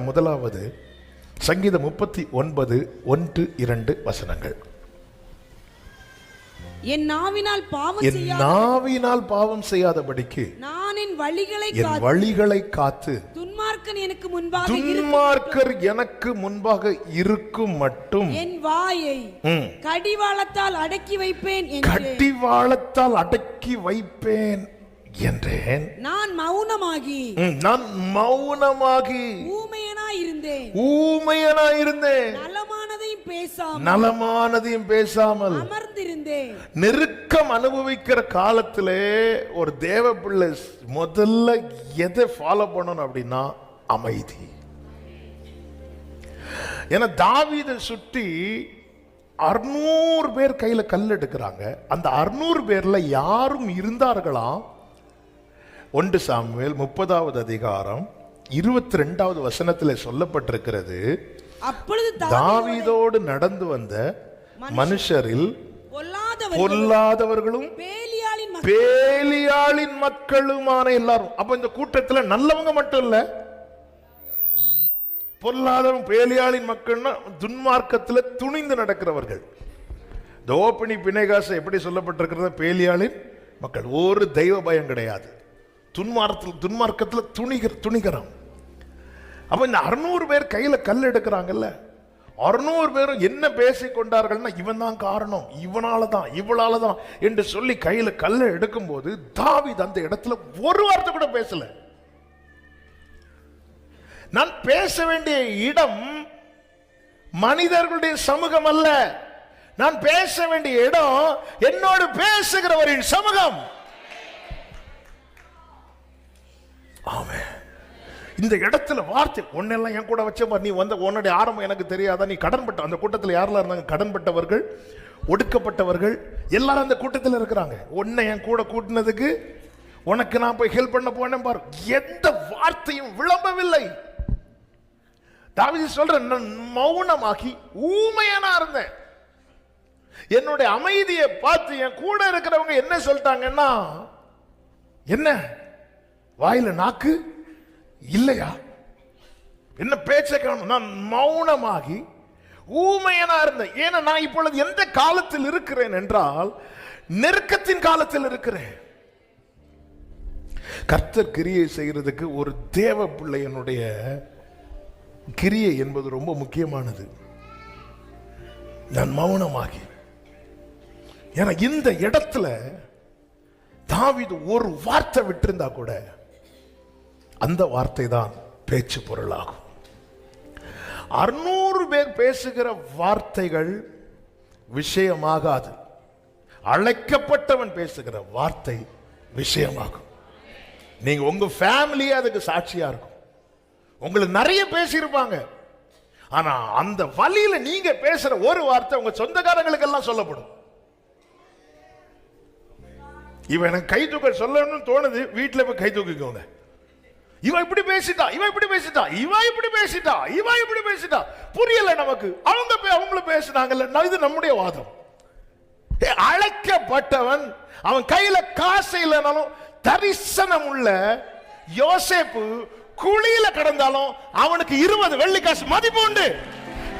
முதலாவது சங்கீதம் முப்பத்தி ஒன்பது ஒன்று இரண்டு வசனங்கள். என் நாவினால் பாவம் என் நாவினால் பாவம் செய்யாதபடிக்கு நான் என் வழிகளை என் காத்து வழிகளை காத்து துன்மார்க்கன் எனக்கு முன்பாக இருக்கும் துன்மார்க்கர் எனக்கு முன்பாக இருக்கும் மட்டும் என் வாயை கடிவாளத்தால் அடக்கி வைப்பேன் என்று கட்டிவாளத்தால் அடக்கி வைப்பேன் என்றேன். நான் மௌனமாகி நான் மௌனமாகி ஊமையனாய் இருந்தேன் நலமானதையும் பேசாமல் நலமானதையும் பேசாமல் அமர்ந்திருந்தேன். நெருக்கம் அனுபவிக்கிற காலத்திலே ஒரு தேவ பிள்ளை முதல்ல எதை ஃபாலோ பண்ணணும் அப்படின்னா அமைதி. ஏன்னா தாவீதை சுற்றி அறுநூறு பேர் கையில கல் எடுக்கிறாங்க. அந்த அறுநூறு பேர்ல யாரும் இருந்தார்களாம் ஒன்று சாமுவேல் முப்பதாவது அதிகாரம் இருபத்தி ரெண்டாவது வசனத்தில் சொல்லப்பட்டிருக்கிறது. அப்பொழுது தாவீது தாவீதோடு நடந்து வந்த மனுஷரில் பொல்லாதவர் பொல்லாதவர்களும் பேலியாளின் மக்களுமான எல்லாரும். அப்ப இந்த கூட்டத்துல நல்லவங்க மட்டும் இல்ல பொல்லாதவன் பேலியாளின் மக்கள்னா துன்மார்க்கத்துல துணிந்து நடக்கிறவர்கள். இந்த ஓப்பனி பிணைகாசை எப்படி சொல்லப்பட்டிருக்கிறது? பேலியாளின் மக்கள். ஒரு தெய்வ பயம் கிடையாது. துன்மார்க்கத்தில் துன்மார்க்கத்துல துணிகர் துணிகரம் அப்போ இந்த அறுநூறு பேர் கையில் கல் எடுக்கிறாங்கல்ல? அறுநூறு பேரும் என்ன பேசி கொண்டார்கள்னா இவன் தான் காரணம். இவனால தான் இவளால தான் என்று சொல்லி கையில் கல்லை எடுக்கும்போது தாவித் அந்த இடத்துல ஒரு வார்த்தை கூட பேசல. நான் பேச வேண்டிய இடம் மனிதர்களுடைய சமூகம் அல்ல. நான் பேச வேண்டிய இடம் என்னோடு பேசுகிறவரின் சமூகம். ஆமே இந்த இடத்துல வார்த்தை ஒன்னெல்லாம் என் கூட வச்ச நீ வந்த உன்னுடைய ஆரம்பம் எனக்கு தெரியாதா? நீ கடன்பட்ட அந்த கூட்டத்தில் யாரெல்லாம் இருந்தாங்க? கடன்பட்டவர்கள் ஒடுக்கப்பட்டவர்கள் எல்லாரும் அந்த கூட்டத்தில் இருக்கிறாங்க. உன்னை என் கூட கூட்டினதுக்கு உனக்கு நான் போய் ஹெல்ப் பண்ண போனேன் பாரு. எந்த வார்த்தையும் விளம்பவில்லை. தாவிதி சொல்ற நான் மௌனமாகி ஊமையானா இருந்தேன். என்னுடைய அமைதியை பார்த்து என் கூட இருக்கிறவங்க என்ன சொல்லிட்டாங்கன்னா என்ன? வாயில நாக்கு இல்லையா? என்ன பேச்சை காணும் நான் மௌனமாகி ஊமையனா இருந்தேன். ஏன்னா நான் இப்பொழுது எந்த காலத்தில் இருக்கிறேன் என்றால் நெருக்கத்தின் காலத்தில் இருக்கிறேன். கர்த்தர் கிரியை செய்கிறதுக்கு ஒரு தேவ பிள்ளையனுடைய கிரியை என்பது ரொம்ப முக்கியமானது. நான் மௌனமாகி. ஏன்னா இந்த இடத்துல தாவிது ஒரு வார்த்தை விட்டிருந்தா கூட அந்த வார்த்தை தான் பேச்சு பொருளாகும். அறுநூறு பேர் பேசுகிற வார்த்தைகள் விஷயமாகாது. அழைக்கப்பட்டவன் பேசுகிற வார்த்தை விஷயமாகும். நீங்க உங்க ஃபேமிலியே அதுக்கு சாட்சியா இருக்கும். உங்களுக்கு நிறைய பேசியிருப்பாங்க. ஆனா அந்த வழியில நீங்க பேசுற ஒரு வார்த்தை உங்க சொந்தக்காரங்களுக்கு எல்லாம் சொல்லப்படும். இவன் எனக்கு கை தூக்க சொல்லணும்னு தோணுது. வீட்டில் போய் கை தூக்கிக்கோங்க. இவன் இப்படி பேசிட்டா இவன் இப்படி பேசிட்டா இவன் இப்படி பேசிட்டா இவன் இப்படி பேசிட்டா. புரியல நமக்கு. அவங்க போய் அவங்களும் பேசினாங்கல்ல இது நம்முடைய வாதம். அழைக்கப்பட்டவன் அவன் கையில காசு இல்லைனாலும் தரிசனம் உள்ள யோசேப்பு குழியில கிடந்தாலும் அவனுக்கு இருபது வெள்ளி காசு மதிப்பு உண்டு.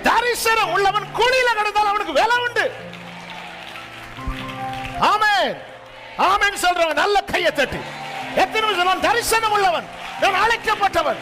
தரிசனம் உள்ளவன் குழியில கிடந்தாலும் அவனுக்கு வேலை உண்டு. ஆமே ஆமென் சொல்றவன் நல்ல கையை தட்டி. எத்தனை தரிசனம் உள்ளவன். நான் அழைக்கப்பட்டவன்